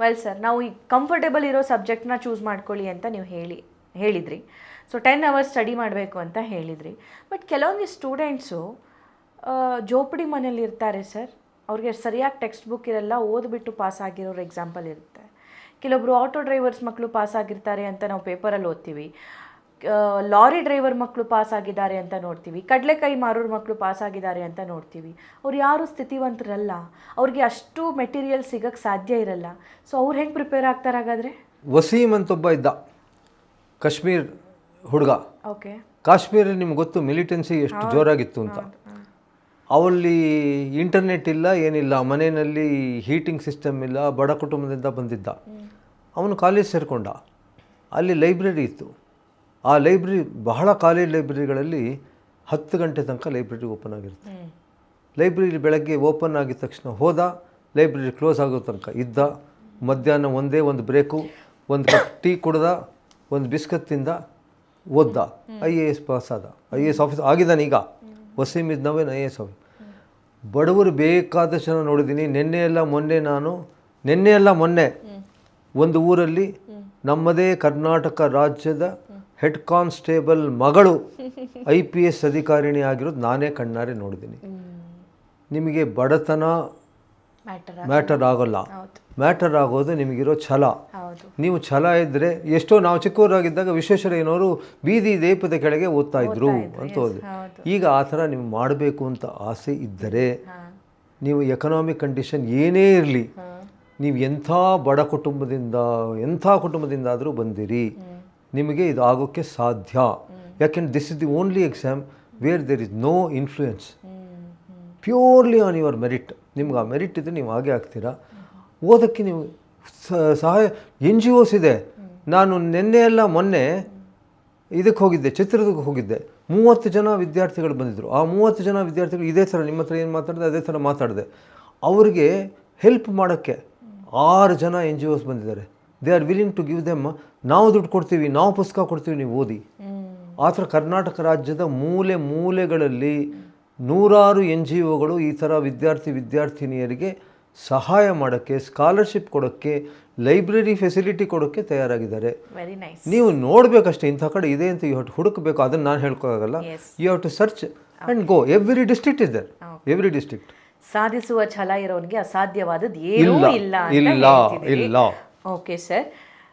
Well sir ನಾವು ಈ comfortable ಇರೋ ಸಬ್ಜೆಕ್ಟ್ನ ಚೂಸ್ ಮಾಡ್ಕೊಳ್ಳಿ ಅಂತ ನೀವು ಹೇಳಿ, ಹೇಳಿದ್ರಿ. ಸೊ ಟೆನ್ ಅವರ್ಸ್ ಸ್ಟಡಿ ಮಾಡಬೇಕು ಅಂತ ಹೇಳಿದ್ರಿ. ಬಟ್ ಕೆಲವೊಂದು ಸ್ಟೂಡೆಂಟ್ಸು ಜೋಪಡಿ ಮನೇಲಿ ಇರ್ತಾರೆ ಸರ್ ಅವ್ರಿಗೆ ಸರಿಯಾಗಿ ಟೆಕ್ಸ್ಟ್ ಬುಕ್ ಇರಲ್ಲ, ಓದ್ಬಿಟ್ಟು ಪಾಸ್ ಆಗಿರೋರು ಎಕ್ಸಾಂಪಲ್ ಇರುತ್ತೆ. ಕೆಲವೊಬ್ರು ಆಟೋ ಡ್ರೈವರ್ಸ್ ಮಕ್ಕಳು ಪಾಸ್ ಆಗಿರ್ತಾರೆ ಅಂತ ನಾವು ಪೇಪರಲ್ಲಿ ಓದ್ತೀವಿ. ಲಾರಿ ಡ್ರೈವರ್ ಮಕ್ಕಳು ಪಾಸ್ ಆಗಿದ್ದಾರೆ ಅಂತ ನೋಡ್ತೀವಿ. ಕಡಲೆಕಾಯಿ ಮಾರೋರ ಮಕ್ಕಳು ಪಾಸ್ ಆಗಿದ್ದಾರೆ ಅಂತ ನೋಡ್ತೀವಿ. ಅವ್ರು ಯಾರು ಸ್ಥಿತಿವಂತರಲ್ಲ. ಅವ್ರಿಗೆ ಅಷ್ಟು ಮೆಟೀರಿಯಲ್ ಸಿಗಕ್ಕೆ ಸಾಧ್ಯ ಇರಲ್ಲ. ಸೊ ಅವ್ರು ಹೆಂಗೆ ಪ್ರಿಪೇರ್ ಆಗ್ತಾರೆ ಹಾಗಾದರೆ? ವಸೀಮ್ ಅಂತ ಒಬ್ಬ ಇದ್ದ. ಕಾಶ್ಮೀರ್ ಹುಡುಗ. ಓಕೆ ಕಾಶ್ಮೀರ ನಿಮ್ಗೆ ಗೊತ್ತು ಮಿಲಿಟೆನ್ಸಿ ಎಷ್ಟು ಜೋರಾಗಿತ್ತು ಅಂತ. ಅವಲ್ಲಿ ಇಂಟರ್ನೆಟ್ ಇಲ್ಲ ಏನಿಲ್ಲ. ಮನೆಯಲ್ಲಿ ಹೀಟಿಂಗ್ ಸಿಸ್ಟಮ್ ಇಲ್ಲ ಬಡ ಕುಟುಂಬದಿಂದ ಬಂದಿದ್ದ. ಅವನು ಕಾಲೇಜ್ ಸೇರಿಕೊಂಡ. ಅಲ್ಲಿ ಲೈಬ್ರರಿ ಇತ್ತು. ಆ ಲೈಬ್ರರಿ ಬಹಳ ಕಾಲೇಜ್ ಲೈಬ್ರರಿಗಳಲ್ಲಿ ಹತ್ತು ಗಂಟೆ ತನಕ ಲೈಬ್ರರಿ ಓಪನ್ ಆಗಿರುತ್ತೆ. ಲೈಬ್ರರಿ ಬೆಳಗ್ಗೆ ಓಪನ್ ಆಗಿದ ತಕ್ಷಣ ಹೋದ ಲೈಬ್ರರಿ ಕ್ಲೋಸ್ ಆಗೋ ತನಕ ಇದ್ದ ಮಧ್ಯಾಹ್ನ ಒಂದೇ ಒಂದು ಬ್ರೇಕು ಒಂದು ಕಪ್ ಟೀ ಕುಡ್ದ ಒಂದು ಬಿಸ್ಕತ್ ತಿಂದ ಓದ್ದ. ಐ ಎ ಎಸ್ ಪಾಸ್ ಆದ. ಐ ಎ ಎಸ್ ಆಫೀಸ್ ಆಗಿದ್ದಾನೆ ಈಗ. ವಸೀಮ್ ಇದ್ದವೇನು ಐ ಎ ಎಸ್ ಆಫೀಸ್. ಬಡವರು ಬೇಕಾದಷ್ಟು ಜನ ನೋಡಿದ್ದೀನಿ. ನಿನ್ನೆ ಎಲ್ಲ ಮೊನ್ನೆ ನಾನು ನಿನ್ನೆ ಎಲ್ಲ ಮೊನ್ನೆ ಒಂದು ಊರಲ್ಲಿ ನಮ್ಮದೇ ಕರ್ನಾಟಕ ರಾಜ್ಯದ ಹೆಡ್ ಕಾನ್ಸ್ಟೇಬಲ್ ಮಗಳು ಐ ಪಿ ಎಸ್ ಅಧಿಕಾರಿಣಿ ಆಗಿರೋದು ನಾನೇ ಕಣ್ಣಾರೆ ನೋಡಿದ್ದೀನಿ. ನಿಮಗೆ ಬಡತನ ಮ್ಯಾಟರ್ ಆಗೋಲ್ಲ. ಮ್ಯಾಟರ್ ಆಗೋದು ನಿಮಗಿರೋ ಛಲ. ನೀವು ಛಲ ಇದ್ದರೆ ಎಷ್ಟೋ ನಾವು ಚಿಕ್ಕವರಾಗಿದ್ದಾಗ ವಿಶ್ವೇಶ್ವರಯ್ಯನವರು ಬೀದಿ ದೀಪದ ಕೆಳಗೆ ಓದ್ತಾ ಇದ್ರು ಅಂತ ಹೋದ್ರು ಈಗ ಆ ಥರ ನೀವು ಮಾಡಬೇಕು ಅಂತ ಆಸೆ ಇದ್ದರೆ ನೀವು ಎಕನಾಮಿಕ್ ಕಂಡೀಷನ್ ಏನೇ ಇರಲಿ ನೀವು ಎಂಥ ಬಡ ಕುಟುಂಬದಿಂದ ಎಂಥ ಕುಟುಂಬದಿಂದ ಆದರೂ ಬಂದಿರಿ ನಿಮಗೆ ಇದು ಆಗೋಕ್ಕೆ ಸಾಧ್ಯ. ಯಾಕೆಂದ್ರೆ this is the only exam where there is no influence purely on your merit ನಿಮ್ಗೆ ಆ ಮೆರಿಟ್ ಇದ್ದರೆ ನೀವು ಹಾಗೆ ಆಗ್ತೀರಾ? ಓದೋಕ್ಕೆ ನೀವು ಸಹಾಯ ಎನ್ ಜಿ ಓಸ್ ಇದೆ. ನಾನು ನಿನ್ನೆ ಎಲ್ಲ ಮೊನ್ನೆ ಇದಕ್ಕೆ ಹೋಗಿದ್ದೆ, ಚಿತ್ರದುರ್ಗಕ್ಕೆ ಹೋಗಿದ್ದೆ. ಮೂವತ್ತು ಜನ ವಿದ್ಯಾರ್ಥಿಗಳು ಬಂದಿದ್ದರು ಆ ಮೂವತ್ತು ಜನ ವಿದ್ಯಾರ್ಥಿಗಳು ಇದೇ ಥರ ನಿಮ್ಮ ಹತ್ರ ಏನು ಮಾತಾಡಿದೆ, ಅದೇ ಥರ ಮಾತಾಡಿದೆ. ಅವರಿಗೆ ಹೆಲ್ಪ್ ಮಾಡೋಕ್ಕೆ ಆರು ಜನ ಎನ್ ಜಿ ಓಸ್ ಬಂದಿದ್ದಾರೆ. They are willing to give them ನಾವು ದುಡ್ಡು ಕೊಡ್ತೀವಿ ನಾವು ಪುಸ್ತಕ ಕೊಡ್ತೀವಿ ನೀವು ಓದಿ. ಆ ಥರ ಕರ್ನಾಟಕ ರಾಜ್ಯದ ಮೂಲೆ ಮೂಲೆಗಳಲ್ಲಿ ನೂರಾರು ಎನ್ ಜಿ ಒಗಳು ಈ ಥರ ವಿದ್ಯಾರ್ಥಿ ವಿದ್ಯಾರ್ಥಿನಿಯರಿಗೆ ಸಹಾಯ ಮಾಡೋಕ್ಕೆ ಸ್ಕಾಲರ್ಶಿಪ್ ಕೊಡೋಕ್ಕೆ ಲೈಬ್ರರಿ ಫೆಸಿಲಿಟಿ ಕೊಡೋಕ್ಕೆ ತಯಾರಾಗಿದ್ದಾರೆ. ನೀವು ನೋಡಬೇಕಷ್ಟೇ ಇಂಥ ಕಡೆ ಇದೆ ಅಂತ ಇವ್ ಹುಡುಕಬೇಕು ಅದನ್ನು ನಾನು ಹೇಳ್ಕೋಕ್ಕಾಗಲ್ಲ. You have to search and go every district is there every district ಸಾಧಿಸುವ ಛಲ ಇರೋನಿಗೆ ಅಸಾಧ್ಯವಾದದ್ದು ಏನೂ ಇಲ್ಲ, ಇಲ್ಲ. ಇಲ್ಲ, okay sir